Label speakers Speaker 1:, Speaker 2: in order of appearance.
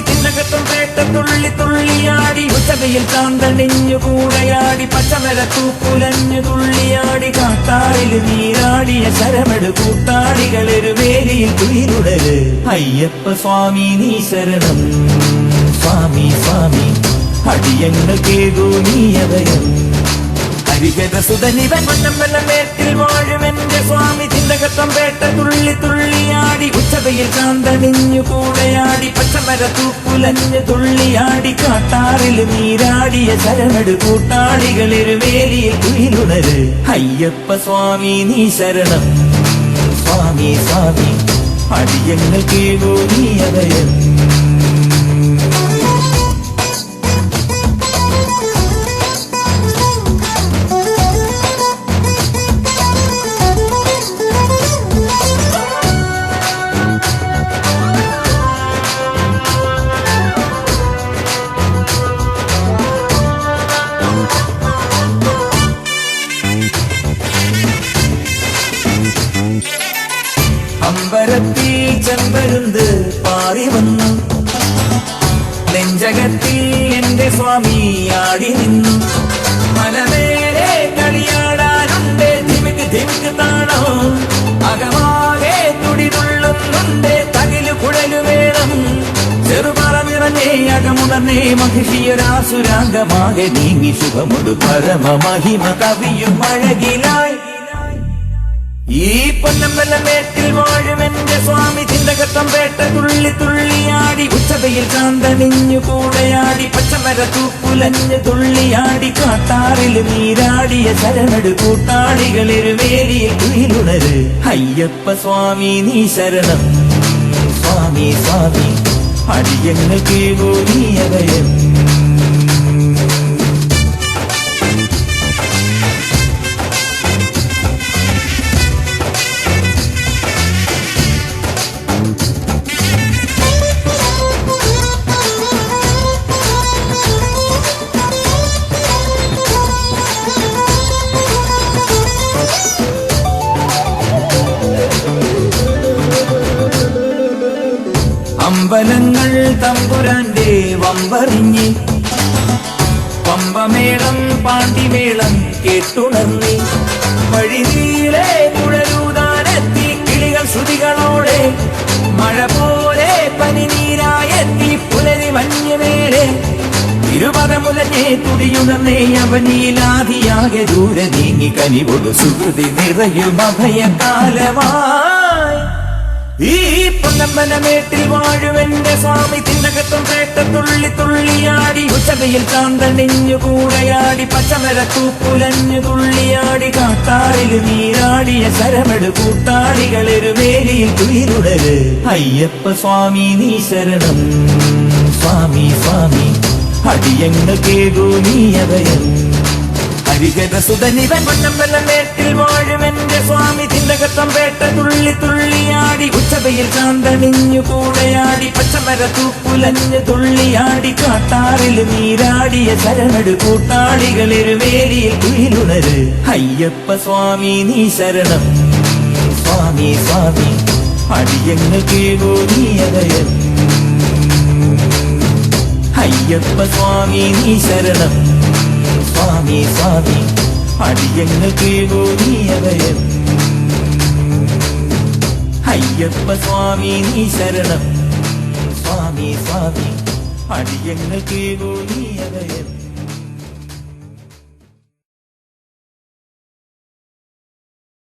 Speaker 1: ചിന്തകത്തും കേട്ട തുള്ളി തുള്ളിയാടി. ഉച്ചകയിൽ കാന്തണിഞ്ഞു കൂടയാടി. പച്ചമര തൂക്കുലഞ്ഞു തുള്ളിയാടി. കാട്ടാറിൽ നീരാടിയ ശരമെടു ഒരു വേലിയിൽ തുയിരുടര് അയ്യപ്പ സ്വാമി നീ ശരണം. സ്വാമി സ്വാമി അടിയങ്ങൾ കേകൂ നീയവയം ഹരിഹര സുതനിവൻ മണ്ണമ്പലമേട്ടിൽ വാഴും എന്റെ സ്വാമി ചിന്തകത്തം പേട്ട തുള്ളി തുള്ളിയാടി. ഉച്ചതയിൽ കാന്തണിഞ്ഞു കൂടെയാടി. പച്ചമര തൂക്കുലഞ്ഞു തുള്ളിയാടി. കാട്ടാറിൽ നീരാടിയ ശരമെടു കൂട്ടാളികളിരു വേലിയിൽ കുയിലുണര്. അയ്യപ്പ സ്വാമി നീ ശരണം. സ്വാമി സ്വാമി അടിയങ്ങൾ കീഴൂ നീ അഭയം ചെമ്പരുന്ത് പാറി വന്നു. നെഞ്ചകത്തിൽ എന്റെ സ്വാമി ആടി നിന്നു. മലമേലെ കളിയാടാനുണ്ട്. ധിമിക്ക് ധിമിക്ക് താണോ അകമാകെ തുടിതുള്ളുന്നുണ്ട്. തകിൽ കുഴലു വേണം. ചെറുപറ നിറഞ്ഞേ അകമുണർന്നേ മഹിഷിയൊരാസുരാംഗമാകെ നീങ്ങി ശുഭമുടു പരമ മഹിമ കവിയും അഴകിലായി. ഈ പൊന്നമ്പലമേട്ടിൽ വാഴുമെന്റെ സ്വാമി ചിന്തകത്തം പേട്ട തുള്ളി തുള്ളിയാടി ഉച്ചതയിൽ കാന്തണിഞ്ഞു കൂടെയാടി പച്ചമര തൂക്കുലഞ്ഞു തുള്ളിയാടി കാട്ടാറിൽ നീരാടിയ ശരണട് കൂട്ടാളികളിൽ വേലിയിൽ കുയിലുണര്. അയ്യപ്പ സ്വാമി നീ ശരണം. സ്വാമി സ്വാമി അടിയങ്ങൾ നീ അമ്പലങ്ങൾ തമ്പുരാന്റെ വമ്പറിഞ്ഞി പമ്പമേളം പാണ്ടിമേളം കേട്ടുണർന്നി. വഴിനീലെ കുഴലൂതാനെത്തി കിളികൾ ശ്രുതികളോടെ. മഴ പോലെ പനിനീരായെത്തി പുലരി മഞ്ഞുമേലെ ഇരുപദമുലഞ്ഞേ തുടിയുണർന്നേ അവനീലാതിയാകെ ദൂരെ നീങ്ങി കനിവൊടു സുഹൃതി നിറയും അഭയകാലമായി ഈ പൊന്നമ്പനമേട്ടിൽ വാഴുവെന്റെ സ്വാമി തിന്നകത്തും പേട്ട തുള്ളി തുള്ളിയാടി. ഉച്ചതയിൽ കാന്തണിഞ്ഞു കൂടയാടി പച്ചമര തൂക്കുലഞ്ഞു തുള്ളിയാടി. കാട്ടാറിൽ നീരാടിയ ശരമെടു കൂട്ടാളികളൊരു വേലിയിൽ തുയിരുടര് അയ്യപ്പ സ്വാമി നീ ശരണം. സ്വാമി സ്വാമി അടിയങ്ങൾ കേകൂ നീ അഭയം. ഹരിഹര സുതനിവൻ വാഴുവെന്റെ വാഴും സ്വാമി തിന്നകത്തം പേട്ട തുള്ളി തുള്ളിയാടി ഉച്ചതയിൽ കാന്തണിഞ്ഞു കൂടെയാടി പച്ചമര തൂക്കുലഞ്ഞു തുള്ളിയാടി കാട്ടാറിൽ നീരാടിയ ശരണട് കൂട്ടാളികളിരു വേലിയിൽ കുയിലുണര്. അയ്യപ്പ സ്വാമി നീ ശരണം. സ്വാമി സ്വാമി അടിയങ്ങൾ കേവോ നീ അഭയം അയ്യപ്പ സ്വാമി നീ ശരണം. സ്വാമി സ്വാമി അടിയങ്ങൾ കേവോ നീ അഭയം അയ്യപ്പ സ്വാമി നീ ശരണം സ്വാമി സ്വാമി അടിയങ്ങൾ കേവോ നീ അഭയം